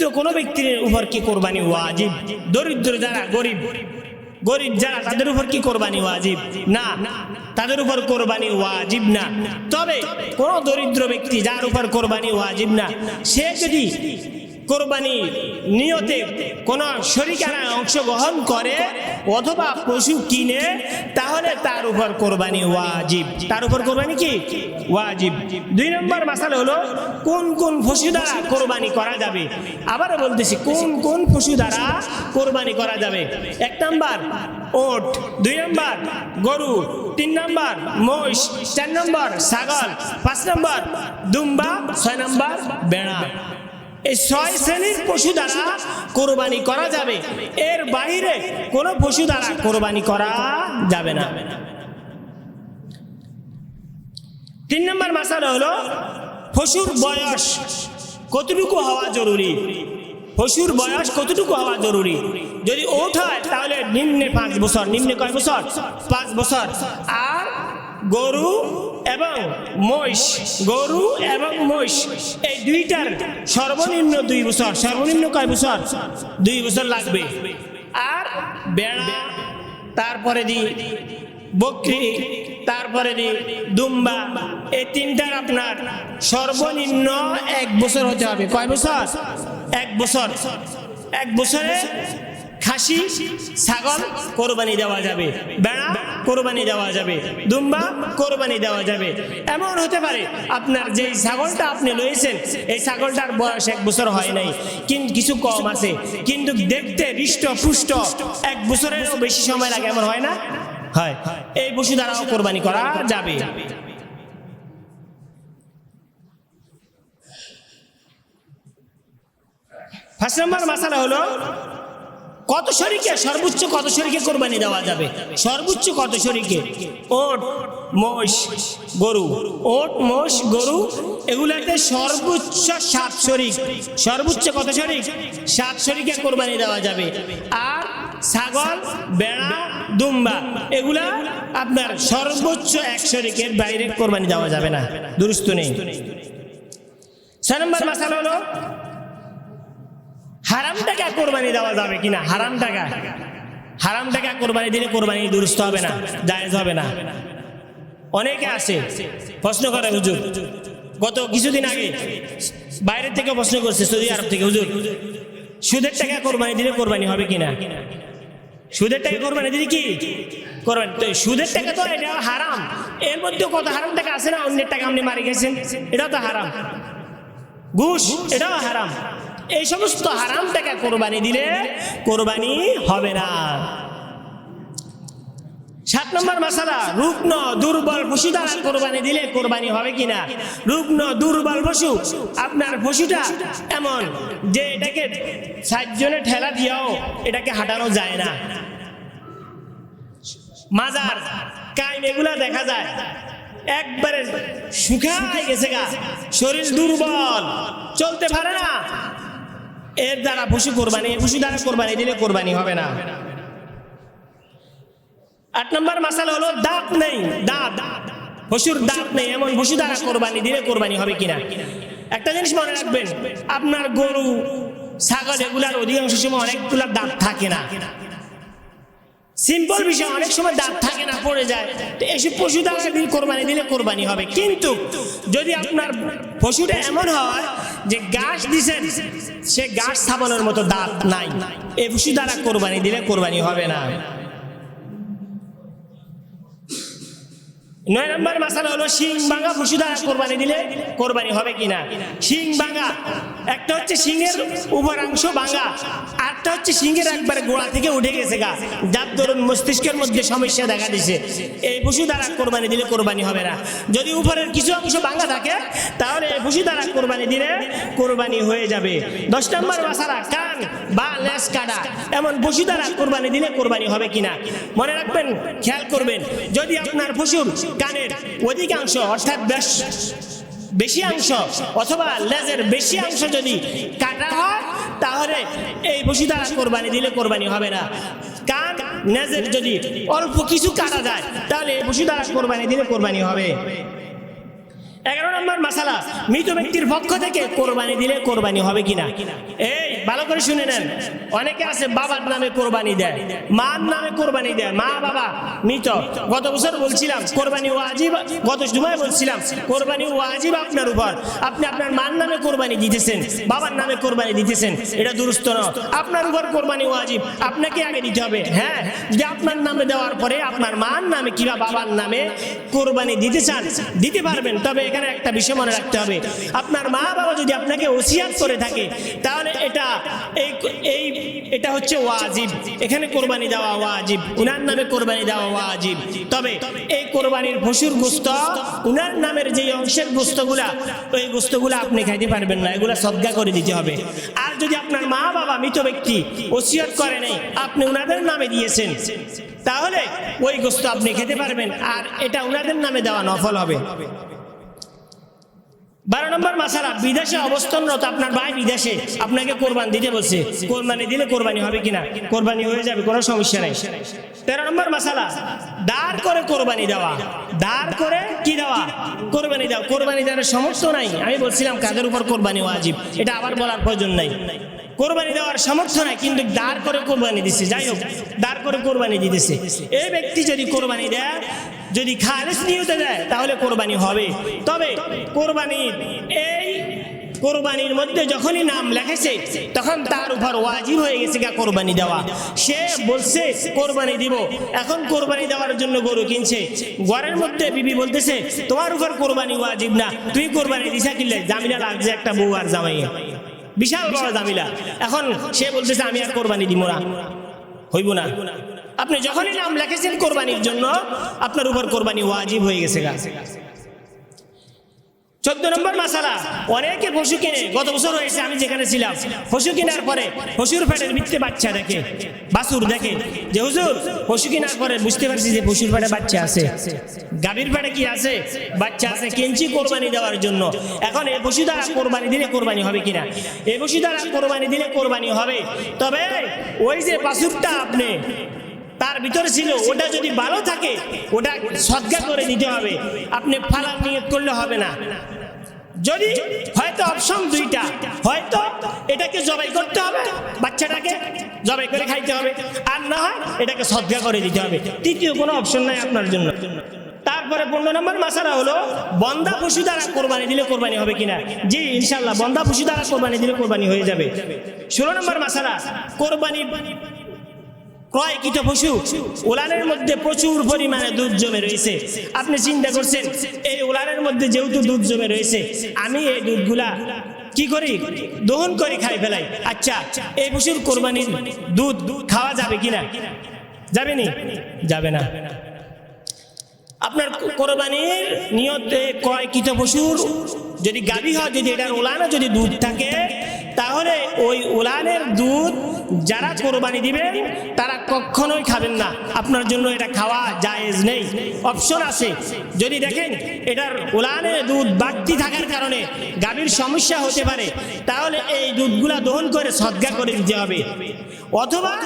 দরিদ্র কোনো ব্যক্তির উপর কি কোরবানি ওয়াজিব? দরিদ্র যারা গরিব গরিব যারা, তাদের উপর কি কোরবানি ওয়াজিব? না, তাদের উপর কোরবানি ওয়াজিব না। তবে কোন দরিদ্র ব্যক্তি যার উপর কোরবানি ওয়াজিব না, সে যদি কোরবানি নিয়তে কোন শরিকানা অংশগ্রহণ করে অথবা পশু কিনে, তাহলে তার উপর কোরবানি ওয়াজিব। তার উপর কোরবানি কি? ওয়াজিব। দুই নম্বর মাসাল হলো, কোন কোন পশু দ্বারা কোরবানি করা যাবে? আবারও বলতেছি, কোন কোন পশু দ্বারা কোরবানি করা যাবে? এক নম্বর, ওট। দুই নম্বর, গরু। তিন নম্বর, মহিষ। চার নম্বর, ছাগল। পাঁচ নম্বর, দুম্বা। ছয় নম্বর, বেড়া। এই ছয় শ্রেণির পশু দ্বারা কোরবানি করা যাবে। এর বাইরে কোনো পশু দ্বারা কোরবানি করা যাবে না। তিন নম্বর মাসালা হলো, পশুর বয়স কতটুকু হওয়া জরুরি? পশুর বয়স কতটুকু হওয়া জরুরি? যদি ওঠ হয়, তাহলে নিম্নে পাঁচ বছর, নিম্নে কয় বছর? পাঁচ বছর। আর গরু এবং মহিষ, গরু এবং মহিষ। এই দুইটার সর্বনিম্ন দুই বছর। সর্বনিম্ন কয় বছর? দুই বছর লাগবে। আর বেড়া, তারপরে দি বকরি, তারপরে দি দুম্বা। এই তিনটার আপনার সর্বনিম্ন এক বছর হতে হবে। কয় বছর? এক বছর। এক বছরে খাসি, ছাগল, কোরবানি দেওয়া যাবে। বেড়া, কোরবানি দেওয়া যাবে। দুম্বা, কোরবানি দেওয়া যাবে। এমন হতে পারে আপনার যে ছাগলটা আপনি লয়েছেন এই ছাগলটার বয়স এক বছর হয় নাই। কিন্তু কিছু কম আছে। কিন্তু দেখতে হৃষ্ট, পুষ্ট, এক বছরেরও বেশি সময় লাগে, এমন হয় না? হয়। এই পশু দ্বারাও কোরবানি করা যাবে। ফার্স্ট নাম্বার মাসালা হলো কত শরীকে? সর্বোচ্চ কত শরীকে কোরবানি দেওয়া যাবে? সর্বোচ্চ কত শরীকে? ওট, মোষ, গরু। ওট, মোষ, গরু, এগুলাতে সর্বোচ্চ সাত শরিক। সর্বোচ্চ কত শরিক? সাত শরিকে কোরবানি দেওয়া যাবে। আর ছাগল, বেড়া, দুম্বা, এগুলা আপনার সর্বোচ্চ এক শরিকের বাইরে কোরবানি দেওয়া যাবে না। দুরুস্ত নেই। ছয় নম্বর মাসাল হলো হারাম টাকা কোরবানি দেওয়া যাবে কিনা? হারাম টাকা। হারাম টাকা কোরবানি দিলে কোরবানি দুরুস্ত হবে না, জায়েজ হবে না। অনেকে আসে প্রশ্ন করে হুজুর। গত কিছুদিন আগে বাইরের থেকে প্রশ্ন করছে, সৌদি আরব থেকে, হুজুর। সুদের টাকা কোরবানি দিলে কোরবানি হবে কিনা? সুদের টাকা কোরবানি দিলে কি? কোরবানি। তো সুদের টাকা তো এটা হারাম। এর মধ্যে কত হারাম টাকা আছে না? অন্যের টাকা আপনি মারি গেছেন, এটাও তো হারাম। ঘুষ, এটাও হারাম। এই সমস্ত হারাম টাকা কোরবানি দিলে কোরবানি হবে না। সাত নম্বর মাসালা, রুগ্ন, দুর্বল পশু দ্বারা কোরবানি দিলে কোরবানি হবে কিনা? রুগ্ন, দুর্বল পশু, আপনার পশুটা এমন যে এটাকে সাতজনে ঠেলা দিয়েও এটাকে হাঁটানো যায় না। মাজার, কাইম এগুলা দেখা যায়। একবারে শুকায় গেছে গা। শরীর দুর্বল, চলতে পারে না। এর দ্বারা পশু কোরবানি পশু দ্বারা কোরবানি দিলে কোরবানি হবে না। আট নম্বর মাসালা হলো দাঁত নেই, দাঁত। পশুর দাঁত নেই, এমন পশু দ্বারা কোরবানি দিলে কোরবানি হবে কিনা? একটা জিনিস মনে রাখবেন, আপনার গরু, ছাগল এগুলার অধিকাংশ সময় অনেকগুলা দাঁত থাকে না। সিম্পল বিষয় অনেক সময় দাঁত থাকে না পড়ে যায়। তো এসব পশু দ্বারা দিন কোরবানি দিলে কোরবানি হবে। কিন্তু যদি আপনার পশুটা এমন হয় যে গাছ দিছেন সে গাছ ছাপানোর মতো দাঁত নাই। এ পশু দ্বারা কোরবানি দিলে কোরবানি হবে না। নয় নম্বর মাসালা হলো শিং ভাঙা পশু দ্বারা কোরবানি দিলে কোরবানি হবে কিনা? শিং ভাঙা একটা হচ্ছে শিংয়ের উপরাংশ ভাঙা আরটা হচ্ছে শিংয়ের একবারে গোড়া থেকে উঠে গেছে গা। যার দরুন মস্তিষ্কের মধ্যে সমস্যা দেখা দিছে। এই পশু দ্বারা কোরবানি দিলে কোরবানি হবে না। যদি উপরের কিছু অংশ ভাঙা থাকে, তাহলে এই পশু দ্বারা কোরবানি দিলে কোরবানি হয়ে যাবে। দশ নম্বর মাসালা, কান বা লেস কাটা। এমন পশু দ্বারা কোরবানি দিলে কোরবানি হবে কিনা? মনে রাখবেন, খেয়াল করবেন। যদি আপনার পশুর কানের অধিকাংশ, অর্থাৎ বেশ বেশি অংশ অথবা লেজের বেশি অংশ যদি কাটা হয়, তাহলে এই পশু দ্বারা কোরবানি দিলে কোরবানি হবে না। কান নেজের যদি অল্প কিছু কাটা যায়, তাহলে এই পশু দ্বারা কোরবানি দিলে কোরবানি হবে। এগারো নম্বর মাসালা, মৃত ব্যক্তির পক্ষ থেকে কোরবানি দিলে কোরবানি হবে কিনা? এই ভালো করে শুনে নেন। অনেকে আছে বাবার নামে কোরবানি দেয়, মার নামে কোরবানি দেয়। মা, বাবা, মৃত। গত বছর বলছিলাম, কোরবানি ওয়াজিব, গত সময় বলছিলাম, কোরবানি ওয়াজিব আপনার উপর। আপনি আপনার মার নামে কোরবানি দিতেছেন, বাবার নামে কোরবানি দিতেছেন, এটা দুরুস্ত না আপনার উপর কোরবানি ওয়াজিব, আপনাকে আগে দিতে হবে। হ্যাঁ যে আপনার নামে দেওয়ার পরে আপনার মার নামে কিংবা বাবার নামে কোরবানি দিতে চান, দিতে পারবেন। তবে এখানে একটা বিষয় মনে রাখতে হবে। আপনার মা বাবা যদি আপনাকে ওসিয়াত করে থাকে, তাহলে এটা এই এটা হচ্ছে ওয়াজিব। এখানে কোরবানি দেওয়া ওয়াজিব, উনার নামে কোরবানি দেওয়া ওয়াজিব। তবে এই কোরবানির গোস্ত, উনার নামের যে অংশের গোস্তগুলা, ওই আপনি খাইতে পারবেন না, এগুলা সদ্গা করে দিতে হবে। আর যদি আপনার মা বাবা মৃত ব্যক্তি ওসিয়ত করে নাই, আপনি উনাদের নামে দিয়েছেন, তাহলে ওই গোস্ত আপনি খেতে পারবেন, আর এটা উনাদের নামে দেওয়া নফল হবে। বারো নম্বর মাসালা, বিদেশে অবস্থানরত আপনার ভাই বিদেশে আপনাকে কোরবান দিতে বলছে। কোরবানি দিলে কোরবানি হবে কিনা? কোরবানি হয়ে যাবে, কোনো সমস্যা নেই। তেরো নম্বর মাসালা, দাঁড় করে কোরবানি দেওয়া। দাঁড় করে কি দেওয়া? কোরবানি দেওয়া। কোরবানি দেওয়ার সমস্যা নাই। আমি বলছিলাম, কাদের উপর কোরবানি ওয়াজিব? এটা আবার বলার প্রয়োজন নাই। কোরবানি দেওয়ার সামর্থ্য নাই, কিন্তু দাঁড় করে কোরবানি দিছে। যাই হোক, দাঁড় করে কোরবানি দিতেছে। এই ব্যক্তি যদি কোরবানি দেয়, যদি খালেস নিয়তে দেয়, তাহলে কোরবানি হবে। তবে কোরবানি, এই কোরবানির মধ্যে যখনই নাম লেখেছে, তখন তার উপর ওয়াজিব হয়ে গেছে গা কোরবানি দেওয়া। সে বলছে, কোরবানি দিব। এখন কোরবানি দেওয়ার জন্য গরু কিনছে। ঘরের মধ্যে বিবি বলতেছে, তোমার উপর কোরবানি ওয়াজিব না। তুই কোরবানি দিছা কিনলে জামিনা লাগছে একটা বউ আর জামাইয়ে বিশাল বড় জামিলা। এখন সে বলতেছে, আমি আর কোরবানি দিব না। হইব না। আপনি যখনই নাম লেখেছেন কোরবানির জন্য, আপনার উপর কোরবানি ওয়াজিব হয়ে গেছে গা। চোদ্দ নম্বর মাসালা। অনেকে পশু কিনে, গত বছর হয়েছে আমি যেখানে ছিলাম, পশু কেনার পরে পশুর পেটের ভিত্তে বাচ্চা দেখে বাসুর দেখে, যে হুজুর, পশু কেনার পরে বুঝতে পারছি যে পশুর পেটে বাচ্চা আছে। গাভীর পেটে কি আছে? বাচ্চা আছে কিনছি কোরবানি দেওয়ার জন্য। এখন এই পশু দ্বারা কোরবানি দিলে কোরবানি হবে কিনা? এই পশু দ্বারা কোরবানি দিলে কোরবানি হবে। তবে ওই যে বাসুরটা আপনি তার ভিতরে ছিল, ওটা যদি ভালো থাকে, ওটা সদ্গা করে দিতে হবে। আপনি ফালার নিয়ত করলে হবে না। যদি, হয়তো অপশন দুইটা। হয়তো এটাকে জবাই করতে হবে, বাচ্চাটাকে জবাই করে খাইতে হবে। আর না হয় এটাকে সদ্গা করে দিতে হবে। তৃতীয় কোনো অপশন নাই আপনার জন্য। তারপরে পনেরো নম্বর মাসারা হলো, বন্দা পশু দ্বারা কোরবানি দিলে কোরবানি হবে কিনা? জি ইনশাল্লাহ বন্দা পশু দ্বারা কোরবানি দিলে কোরবানি হয়ে যাবে। ষোলো নম্বর মাসারা কোরবানি ক্রয়কৃত পশু, উলানের মধ্যে প্রচুর পরিমাণে দুধ জমে রয়েছে। আপনি চিন্তা করছেন, এই উলানের মধ্যে যেহেতু দুধ জমে রয়েছে, আমি এই দুধগুলা কি করি? দহন করে, খাই ফেলাই। আচ্ছা এই পশুর কোরবানির দুধ খাওয়া যাবে কিনা? যাবে নি? যাবে না। আপনার কোরবানির নিয়তে ক্রয়কৃত পশুর যদি গাভী হয়, যদি এটার উলানে যদি দুধ থাকে, তাহলে ওই উলানের দুধ যারা কোরবানি দিবেন তারা কখনোই খাবেন না। আপনার জন্য এটা খাওয়া জায়েজ নেই। অপশন আছে। যদি দেখেন, এটার উলানে দুধ বাড়তি থাকার কারণে গাভীর সমস্যা হতে পারে, তাহলে এই দুধগুলা দহন করে সদ্গা করে দিতে হবে। অথবা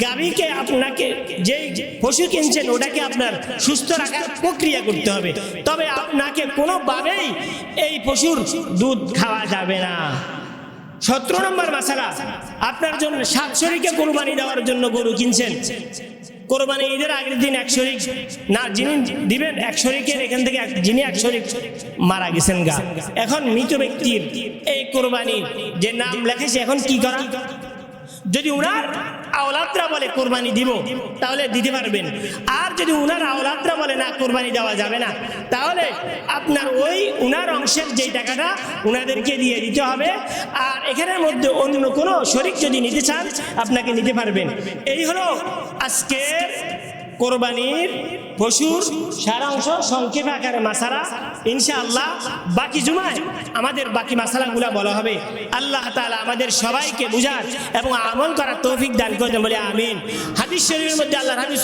গাভীকে আপনাকে যে পশু কিনছেন, ওটাকে আপনার সুস্থ রাখার প্রক্রিয়া করতে হবে। তবে আপনাকে কোনোভাবেই এই পশুর দুধ খাওয়া যাবে না। সতেরো নম্বর মাসালা, আপনার জন্য সাত শরীরকে কোরবানি দেওয়ার জন্য গরু কিনছেন। কোরবানি ঈদের আগের দিন এক শরিক, না, যিনি দিবেন এক শরিকের এখান থেকে যিনি এক শরিক মারা গেছেন গা। এখন মৃত ব্যক্তির এই কোরবানি যে নাম লেখেছে এখন কি করা? যদি উনার আওলাদরা বলে কোরবানি দিব, তাহলে দিতে পারবেন। আর যদি উনার আওলাদরা বলে না, কোরবানি দেওয়া যাবে না, তাহলে আপনার ওই উনার অংশের যেই টাকাটা উনাদেরকে দিয়ে দিতে হবে। আর এখানের মধ্যে অন্য কোনো শরিক যদি নিতে চান, আপনাকে নিতে পারবেন। এই হলো আজকের কোরবানির পশুর সারাংশ সংক্ষেপে আকারে মাসারা ইনশাআল্লাহ। বাকি জুমায় আমাদের বাকি মাসালাগুলা বলা হবে। আল্লাহ তালা আমাদের সবাইকে বুঝার এবং আমল করার তৌফিক দান করতেন বলে আমিন। হাদিস শরীফের মধ্যে আল্লাহ হাবিব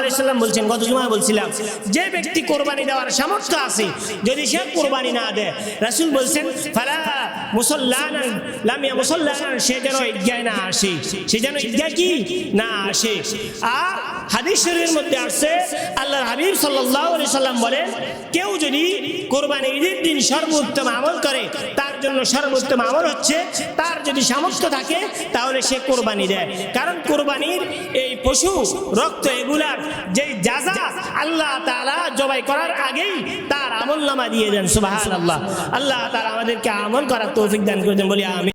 আলাইহি সাল্লাম বলছেন, গত জুমায় বলছিলাম, যে ব্যক্তি কোরবানি দেওয়ার সামর্থ্য আছে, যদি সে কোরবানি না দেয়, রাসূল বলছেন, ফালা লামিয়া মুসল্লান সে যেন না আসে। সে যেন কি? না আসে। আর মধ্যে আসছে, আল্লাহর হাবিব সাল্লাম বলেন, কেউ যদি কোরবানি ঈদের দিন সর্বোত্তম আমল করে, তার জন্য সর্বোত্তম আমল হচ্ছে, তার যদি সামর্থ্য থাকে, তাহলে সে কোরবানি দেয়। কারণ কোরবানির এই পশু, রক্ত, এগুলার যে যাজা আল্লাহ তাআলা জবাই করার আগেই, তার আমল নামা দিয়ে দেন সুবাহ আল্লাহ আল্লাহ তারা আমাদেরকে আমল করার তৌফিক দান করে দেন বলি আমি